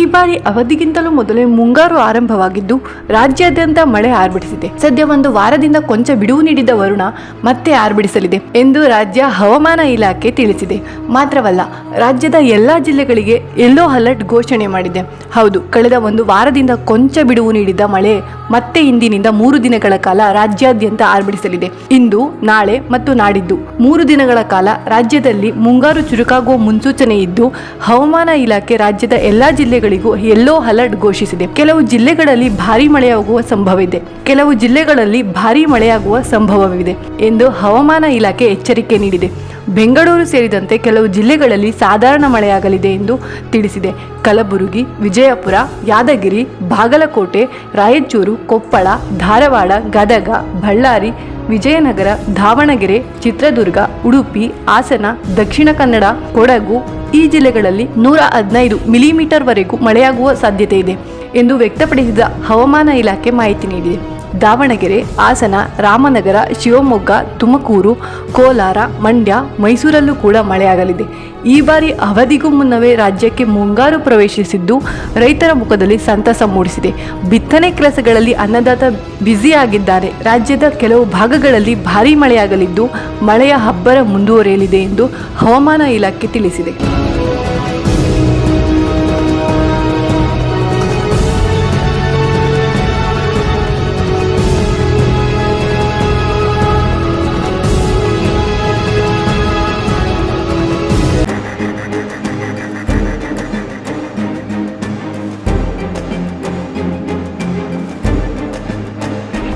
ಈ ಬಾರಿ ಅವಧಿಗಿಂತಲೂ ಮೊದಲೇ ಮುಂಗಾರು ಆರಂಭವಾಗಿದ್ದು, ರಾಜ್ಯಾದ್ಯಂತ ಮಳೆ ಆರ್ಭಟಿಸಿದೆ. ಸದ್ಯ ಒಂದು ವಾರದಿಂದ ಕೊಂಚ ಬಿಡುವು ನೀಡಿದ ವರುಣ ಮತ್ತೆ ಆರ್ಭಟಿಸಲಿದೆ ಎಂದು ರಾಜ್ಯ ಹವಾಮಾನ ಇಲಾಖೆ ತಿಳಿಸಿದೆ. ಮಾತ್ರವಲ್ಲ, ರಾಜ್ಯದ ಎಲ್ಲಾ ಜಿಲ್ಲೆಗಳಿಗೆ ಯೆಲ್ಲೋ ಅಲರ್ಟ್ ಘೋಷಣೆ ಮಾಡಿದೆ. ಹೌದು, ಕಳೆದ ಒಂದು ವಾರದಿಂದ ಕೊಂಚ ಬಿಡುವು ನೀಡಿದ ಮಳೆ ಮತ್ತೆ ಇಂದಿನಿಂದ ಮೂರು ದಿನಗಳ ಕಾಲ ರಾಜ್ಯಾದ್ಯಂತ ಆರ್ಭಟಿಸಲಿದೆ. ಇಂದು, ನಾಳೆ ಮತ್ತು ನಾಡಿದ್ದು ಮೂರು ದಿನಗಳ ಕಾಲ ರಾಜ್ಯದಲ್ಲಿ ಮುಂಗಾರು ಚುರುಕಾಗುವ ಮುನ್ಸೂಚನೆ ಇದ್ದು, ಹವಾಮಾನ ಇಲಾಖೆ ರಾಜ್ಯದ ಎಲ್ಲಾ ಜಿಲ್ಲೆಗಳಿಗೂ ಯೆಲ್ಲೋ ಅಲರ್ಟ್ ಘೋಷಿಸಿದೆ. ಕೆಲವು ಜಿಲ್ಲೆಗಳಲ್ಲಿ ಭಾರಿ ಮಳೆಯಾಗುವ ಸಂಭವವಿದೆ. ಕೆಲವು ಜಿಲ್ಲೆಗಳಲ್ಲಿ ಭಾರಿ ಮಳೆಯಾಗುವ ಸಂಭವವಿದೆ ಎಂದು ಹವಾಮಾನ ಇಲಾಖೆ ಎಚ್ಚರಿಕೆ ನೀಡಿದೆ. ಬೆಂಗಳೂರು ಸೇರಿದಂತೆ ಕೆಲವು ಜಿಲ್ಲೆಗಳಲ್ಲಿ ಸಾಧಾರಣ ಮಳೆಯಾಗಲಿದೆ ಎಂದು ತಿಳಿಸಿದೆ. ಕಲಬುರಗಿ, ವಿಜಯಪುರ, ಯಾದಗಿರಿ, ಬಾಗಲಕೋಟೆ, ರಾಯಚೂರು, ಕೊಪ್ಪಳ, ಧಾರವಾಡ, ಗದಗ, ಬಳ್ಳಾರಿ, ವಿಜಯನಗರ, ದಾವಣಗೆರೆ, ಚಿತ್ರದುರ್ಗ, ಉಡುಪಿ, ಹಾಸನ, ದಕ್ಷಿಣ ಕನ್ನಡ, ಕೊಡಗು ಈ ಜಿಲ್ಲೆಗಳಲ್ಲಿ ನೂರ ಹದಿನೈದು ಮಿಲಿಮೀಟರ್ವರೆಗೂ ಮಳೆಯಾಗುವ ಸಾಧ್ಯತೆ ಇದೆ ಎಂದು ವ್ಯಕ್ತಪಡಿಸಿದ ಹವಾಮಾನ ಇಲಾಖೆ ಮಾಹಿತಿ ನೀಡಿದೆ. ದಾವಣಗೆರೆ, ಹಾಸನ, ರಾಮನಗರ, ಶಿವಮೊಗ್ಗ, ತುಮಕೂರು, ಕೋಲಾರ, ಮಂಡ್ಯ, ಮೈಸೂರಲ್ಲೂ ಕೂಡ ಮಳೆಯಾಗಲಿದೆ. ಈ ಬಾರಿ ಅವಧಿಗೂ ಮುನ್ನವೇ ರಾಜ್ಯಕ್ಕೆ ಮುಂಗಾರು ಪ್ರವೇಶಿಸಿದ್ದು ರೈತರ ಮುಖದಲ್ಲಿ ಸಂತಸ ಮೂಡಿಸಿದೆ. ಬಿತ್ತನೆ ಕೆಲಸಗಳಲ್ಲಿ ಅನ್ನದಾತ ಬ್ಯುಸಿಯಾಗಿದ್ದಾರೆ. ರಾಜ್ಯದ ಕೆಲವು ಭಾಗಗಳಲ್ಲಿ ಭಾರೀ ಮಳೆಯಾಗಲಿದ್ದು ಮಳೆಯ ಹಬ್ಬರ ಮುಂದುವರಿಯಲಿದೆ ಎಂದು ಹವಾಮಾನ ಇಲಾಖೆ ತಿಳಿಸಿದೆ.